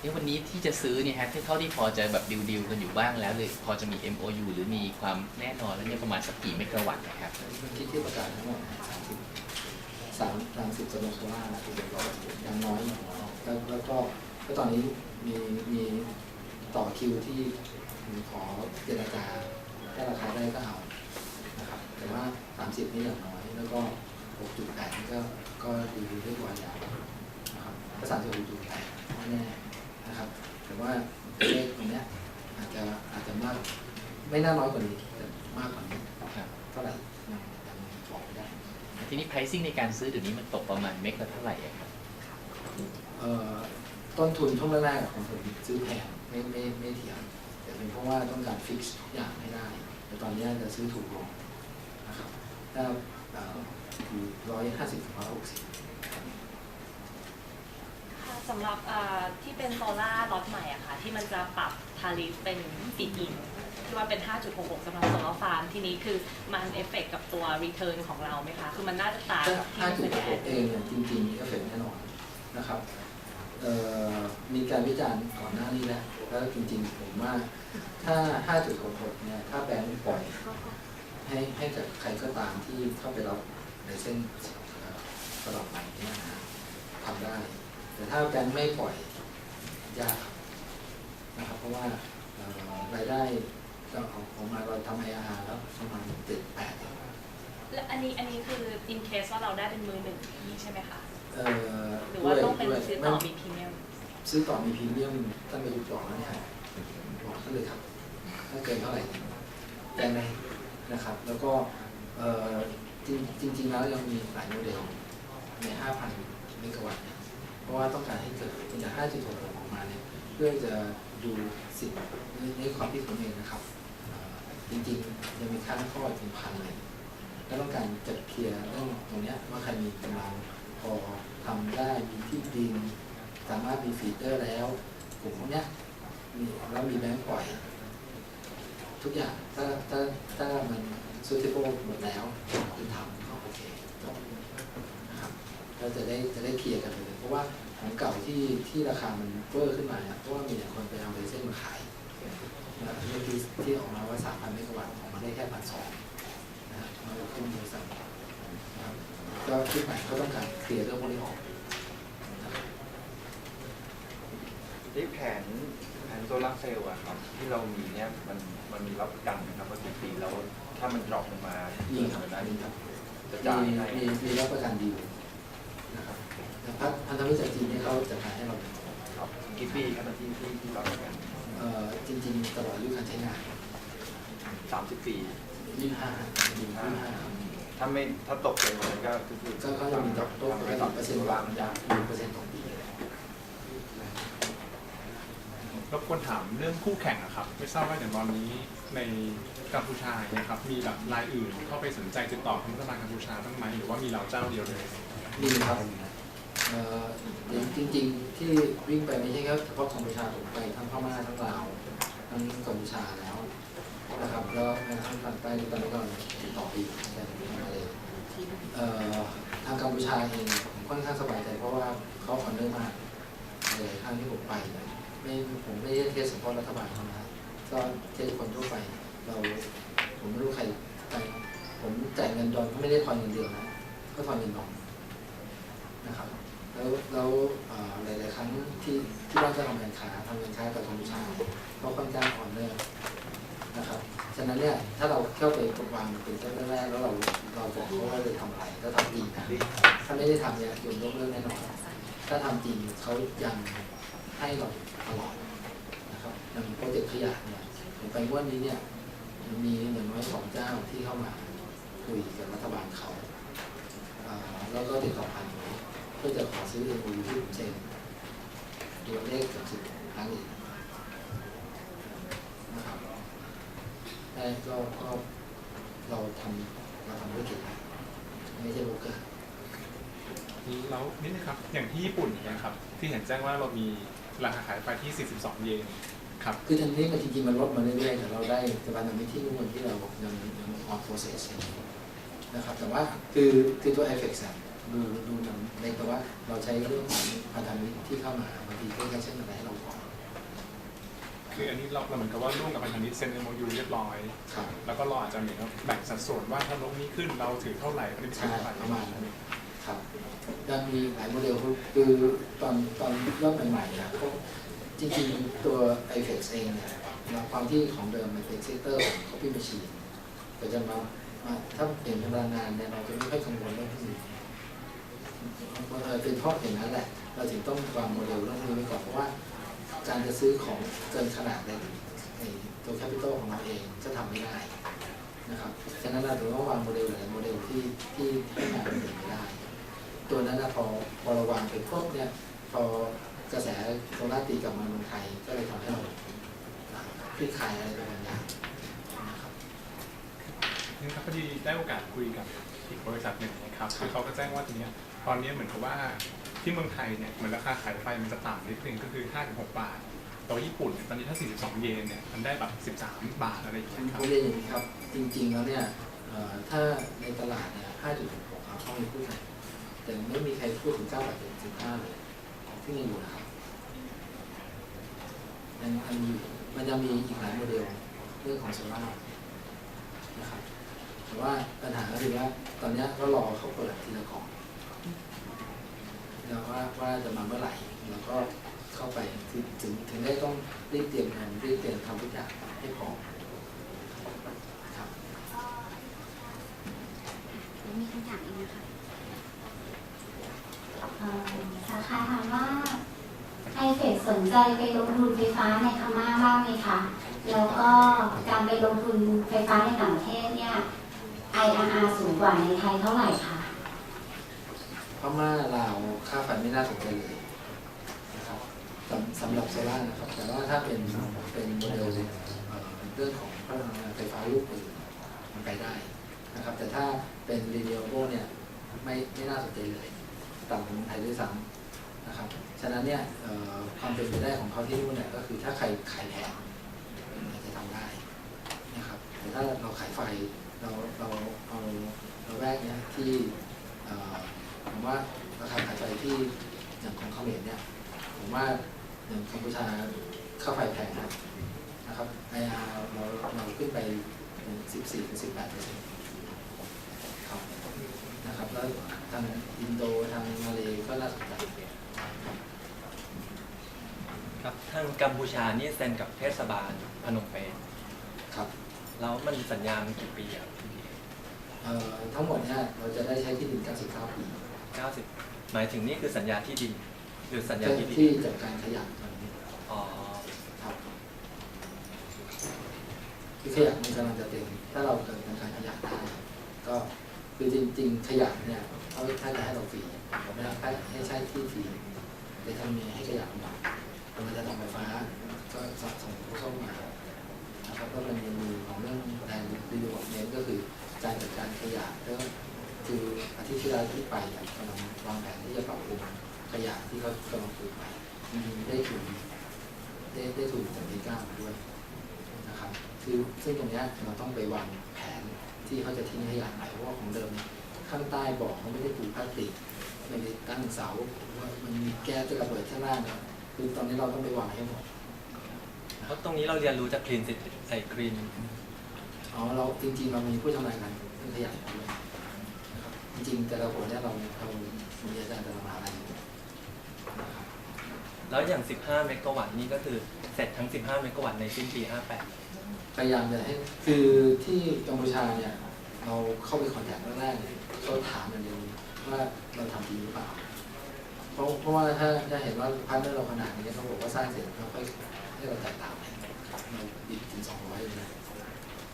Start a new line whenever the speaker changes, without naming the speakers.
เอ๊ะวันนี้ที่จะซื้อเนี่ยฮะที่เท่าที่พอจะแบบดิวดิวๆกันอยู่บ้างแล้วเลยพอจะมี MOU หรือมีความแน่นอนแล้วเนี่ยประมาณสักกี่เมกะวัตต์นะครับ
คิดที่ประกาศทั้งหมดสามสิบสามสามสิบสโลโซล่าร์อย่างน้อยอย่างน้อยแล้วแล้วก็ก็ตอนนี้มีมีต่อคิวที่ขอเจรจาถ้าราคาได้ก็เอานะครับแต่ว่า 30 นี่อย่างน้อย แล้วก็ 6.8 นี่ก็ก็ดีเรียบร้อยแล้วนะครับถ้า36.8ไม่แน่ นะครับแต่ว่าเลขตรงเนี้ยอาจจะอาจจะมากไม่น่าน้อยกว่านี้แต่มากกว่านี้
ครับ
เท่าไหร่ยังยังบอกไม่ได้
ทีนี้ pricing ในการซื้อเดี๋ยวนี้มันตกประมาณเมกละเท่าไหร่อะครับ
เอ่อต้นทุนช่วงแรกๆของผมซื้อแพงไม่ไม่ไม่เถียงแต่เป็นเพราะว่าต้องการฟิกซ์ทุกอย่างให้ได้ แต่ตอนนี้จะซื้อถูกลงนะครับถ้าอยู่ร้อยห้าสิบร้อยหกสิบ
ค่ะ สำหรับที่เป็นโซล่าล็อตใหม่อะค่ะ ที่มันจะปรับทาริฟเป็นติดอินที่ว่าเป็น 5.66สำหรับโซลาร์ฟาร์ม ทีนี้คือมันเอฟเฟกกับตัวรีเทิร์นของเราไหมคะ คือมันน่าจะต่างกับที่
ห้าจุด
เป็นแอด
เองเนี่ยจริงๆมีเอฟเฟกต์แน่นอนนะครับมีการวิจารณ์ก่อนหน้านี้แล้วแล้วจริงๆผมว่าถ้า 5.66 เนี่ย ถ้าแบงก์ปล่อย ให้ให้กับใครก็ตามที่เข้าไปรับในเส้นเอ่อสลับใหม่เนี่ยนะทำได้ แต่ถ้าแบงก์ไม่ปล่อยยากครับนะครับเพราะว่าเอ่อรายได้เราของของมาเราทำไออาร์แล้วประมาณเจ็ดแปด
และอันนี้อันนี้คือ in case ว่าเราได้เป็นมือหนึ่งอย่างนี้ใช่ไหมคะ
เอ่อ
หรือว่าต้องเป็น
ด้วย
ซื้อ
ไม่
ต่อมีพรีเมียม
ซื้อต่อมีพรีเมียมท่านไปดูบอกแล้วเนี่ยบอกท่านเลยครับถ้าเกินเท่าไหร่แจ้งได้นะครับ แล้วก็เอ่อจริงจริงๆแล้วยังมีหลายโมเดลใน 5,000เมกะวัตต์ เพราะว่าต้องการให้เกิดจาก5.6ออกมาเนี่ยเพื่อจะดูสิ่งในในความคิดผมเองนะครับ จริงๆยังมีค่าข้ออีกเป็นพันเลยแล้วต้องการจัดเคลียร์เรื่องตรงเนี้ยว่าใครมีกำลังพอทำได้มีที่ดินสามารถมีฟีเตอร์แล้วกลุ่มพวกเนี้ยมีแล้วมีแบงก์ปล่อย ทุกอย่างถ้าถ้าถ้ามัน suitable หมดแล้วคุณทำก็โอเคจบ นะครับก็จะได้จะได้เคลียร์กันไปเลย เพราะว่าของเก่าที่ที่ราคามันเฟ้อขึ้นมาเนี่ยเพราะว่ามีแต่คนไปเอาเลเซนมาขายนะเมื่อกี้ที่ออกมาว่า3,000เมกะวัตต์ออกมาได้แค่พันสองนะฮะมาขึ้นบริษัทนะครับก็คิดใหม่ก็ต้องการเคลียร์เรื่องพวกนี้ออกนะครับ
ที่แผนแผนโซลาร์เซลล์อะครับที่เรามีเนี่ยมันมันมีรับประกันนะครับว่ากี่ปีแล้วถ้ามันดรอปลงมา
มี
เกิน
ครับ
ไปได้
มีครับ
จะจ่าย
มี
ให้
มีมีรับประกันดีลนะครับแต่ พัฒพันธมิตรจากจีนเนี่ยเขาจะขายให้เรา
ครับกี่ปีครับที่ที่ที่รับประกัน
เอ่อจริงๆตลอดอายุการใช้งาน
สามสิบปี
ยี่ห้ายี่ห้าครับ
ถ้าไม่ถ้าตกเลยมันก็คือคือ
ก็เขาจะมีดอกตัวปกติเปอร์เซ็นต์วางยาหนึ่งเปอร์เซ็นต์ต่อปี
รบกวนถามเรื่องคู่แข่งนะครับ ไม่ทราบว่าอย่างตอนนี้ในกัมพูชาเนี่ยครับมีแบบรายอื่นเข้าไปสนใจติดต่อทางรัฐบาลกัมพูชาบ้างไหมหรือว่ามีเราเจ้าเดียวเลย
มีครับเอ่อ จริง ๆ ที่วิ่งไปไม่ใช่แค่เฉพาะกัมพูชาผมไปทั้งพม่าทั้งลาวทั้งกัมพูชาแล้วนะครับแล้วทั้งฝั่งใต้ตอนนี้ก็ติดต่ออีกแต่มาเลยเอ่อทางกัมพูชาเองผมค่อนข้างสบายใจเพราะว่าเขาคอนเนอร์มากเลยครั้งที่ผมไปไม่ผมไม่ได้เทสเฉพาะรัฐบาลเท่านั้นก็เทสคนทั่วไปเราผมไม่รู้ใครไปผมจ่ายเงินดอนก็ไม่ได้ทอนเงินเดือนนะก็ทอนเงินดอนนะครับ แล้วแล้วหลาย ๆ ครั้งที่ที่เราจะทำการค้าทำการค้ากับกัมพูชาเขาค่อนข้างคอนเนอร์นะครับฉะนั้นเนี่ยถ้าเราเข้าไปกดวางเป็นเจ้าแรกๆแล้วเราเราบอกเขาว่าจะทำอะไรก็ทำจริงนะถ้าไม่ได้ทำเนี่ยโดนยกเลิกแน่นอนถ้าทำจริงเขายังให้เราตลอดนะครับอย่างโปรเจกต์ขยะเนี่ยผมไปวันนี้เนี่ยมีอย่างน้อยสองเจ้าที่เข้ามาคุยกับรัฐบาลเขาแล้วก็ติดต่อผ่านผ พื่อจะขอซื้อเอ็นยูที่ผมเซ็นตัวเลขกับสิบครั้งอีกนะครับแต่ก็ก็เราทำเราทำธุรกิจไม่ใช่โบรกเกอร์
แล้วนิดนึงครับ อย่างที่ญี่ปุ่นเนี่ยครับ ที่เห็นแจ้งว่าเรามีราคาขายไฟที่ 42 เยนครับ
คือทันนี้มันจริงๆ มันลดมาเรื่อยๆแต่เราได้แต่วันนี้ที่นู่นที่เรายังยังออนโปรเซสนะครับ แต่ว่าคือคือตัว FX อะ ดูดูมันเล็กแต่ว่าเราใช้เรื่องของพันธมิตรที่เข้ามาบางทีดีเทลเช่นอะไรให้เราก่อน
คืออันนี้เราเราเหมือนกับว่าร่วมกับพันธมิตรเซ็น MOU เรียบร้อย
ครับ
แล้วก็เราอาจจะเหมือนกับแบ่งสัดส่วนว่าถ้าลงนี้ขึ้นเราถือเท่าไหร่อันนี้เป็นเท่าไหร่ประมาณนั้น
ครับยังมีหลายโมเดลคือคือตอนตอนเริ่มใหม่ๆเนี่ยก็จริงๆตัว i f e x เองเนี่ยความที่ของเดิมมันเป็นเซกเตอร์ของ copy machine ก็จะมามาถ้าเปลี่ยนพลังงานเนี่ยเราจะไม่ค่อยกังวลเรื่องพวกนี้ เออเป็นเพราะอย่างนั้นแหละ เราถึงต้องวางโมเดลเรื่องนี้ไว้ก่อนเพราะว่าการจะซื้อของเกินขนาดในในตัวแคปิตอลของเราเองจะทำไม่ได้นะครับฉะนั้นเราถึงต้องวางโมเดลหลายโมเดลที่ที่ให้งานมันเดินไปได้ ตัวนั้นนะพอพอเราวางไปปุ๊บเนี่ยพอกระแสโซลาตีกลับมาเมืองไทยก็เลยทำให้เราคลี่คลายอะไรบางอย่างนะครับ
นี่ครับพอดีได้โอกาสคุยกับอีกบริษัทหนึ่งนะครับคือเขาก็แจ้งว่าทีเนี้ย ตอนนี้เหมือนกับว่าที่เมืองไทยเนี่ยเหมือนราคาขายไฟมันจะต่ำนิดนึงก็คือ 5-6 บาทแต่ว่าญี่ปุ่นเนี่ยตอนนี้ถ้า 42 เยนเนี่ยมันได้แบบ 13 บาทอะไรอย่างเงี้ยครับ
ไม่ได้อย่างนี้ครับ จริงๆแล้วเนี่ยถ้าในตลาดเนี่ย5.6ครับเขามีพูดไหนแต่ไม่มีใครพูดถึง9บาทถึง15เลยที่ยังอยู่นะครับยังมันมีมันจะมีอีกหลายโมเดลเรื่องของโซล่านะครับแต่ว่าปัญหาก็คือว่าตอนนี้ยก็รอเขาเปิดทีละก่อง ว่าจะมาเมื่อไหร่ แล้วก็เข้าไปถึงถึงถึงได้ต้องรีบเตรียมงานรีบเตรียมทำทุกอย่างให้พร้อมครับ
มีคำถามอีกนะคะสาขาถามว่าไอเฟดสนใจไปลงทุนไฟฟ้าในพม่าบ้างไหมคะ แล้วก็การไปลงทุนไฟฟ้าในต่างประเทศเนี่ย IRR สูงกว่าในไทยเท่าไหร่คะ
พม่าลาวค่าไฟไม่น่าสนใจเลยนะครับสำสำหรับโซล่านะครับ แต่ว่าถ้าเป็นเป็นโมเดลเรื่องของพลังงานไฟฟ้าลูกปืนมันไปได้นะครับ แต่ถ้าเป็น renewable เนี่ยไม่ไม่น่าสนใจเลยต่ำกว่ามืองไทยด้วยซ้ำนะครับ ฉะนั้นเนี่ยความเป็นไปได้ของเขาที่นู่นเนี่ยก็คือถ้าใครขายแพงอาจจะทำได้นะครับ แต่ถ้าเราขายไฟเราเราเอาเราแรกเนี่ยที่เอ่อผมว่าราคาขายไฟที่อย่างของเขมรเนี่ยผมว่าอย่างกัม พูชาค่าไฟแพงนะนะครับไออาร์เราเราขึ้นไปสิบสี่ถึงสิบแปดเปอร์เซ็นต์ครับนะครับแล้วทางอินโดทางมาเลก็น่าสนใจ
ครับทางกัมพูชานี่เซ็นกับเทศบาลพนมเปญ
ครับ
แล้วมันสัญญามันกี่ปีอะพี่
เอ่อทั้งหมดเนี่ยเราจะได้ใช้ที่ดิน99ปี
เก้าสิบหมายถึงนี่คือสัญญาที่ดินหรือสัญญาที่ดิน
ที่จัดการขยะตอนนี้
อ๋อ
ครับคือขยะมันกำลังจะเต็มถ้าเราเกิดการขยะได้ก็คือจริง ๆ ขยะเนี่ยเขาถ้าจะให้เราฟรีผมไม่ให้ให้ใช้ที่ฟรีแต่ทำยังไงให้ขยะมันเราจะทำไฟฟ้าก็สะสมเข้ามานะครับก็มันยังมีของเรื่องแรงรีดูเน้นก็คือการจัดการขยะแล้วคืออาทิตย์ที่แล้วที่ไปเนี่ยกำลังวางแผนที่จะปรับปรุงขยะที่เขากำลังปลูกใหม่มีได้ทุน ได้ได้ทุนจากเมกามาด้วยนะครับคือซึ่งตรงเนี้ยเราต้องไปวางแผนที่เขาจะทิ้งขยะไหนเพราะว่าของเดิมเนี่ยข้างใต้บ่อเขาไม่ได้ปลูกพลาสติกไม่ได้ตั้งเสาว่ามันมีแก๊สจะระเบิดข้างล่างเนี่ยคือตอนนี้เราต้องไปวางให้หมด
เพราะตรงนี้เราเรียนรู้จากคลีนสิไอ้คลีน
อ๋อเราจริงๆเรามีผู้ชำนาญการเรื่องขยะอยู่ด้วยนะครับจริงๆแต่ละคนเนี่ยเราเรามีอาจารย์แต่ละมหาลัยอยู่นะครับ
แล้วอย่าง 15 เมกะวัตต์นี่ก็คือเสร็จทั้ง 15 เมกะวัตต์ในสิ้นปี 58
พยายามจะให้คือที่กัมพูชาเนี่ยเราเข้าไปคอนแทคแรกๆเนี่ยเขาถามอย่างเดียวว่าเราทำดีหรือเปล่า เพราะเพราะว่าถ้าถ้าเห็นว่าพาร์ทเนอร์เราขนาดนี้เขาบอกว่าสร้างเสร็จเราค่อยให้เราจ่ายตามเราบิดถึงสองร้อยเลยนะ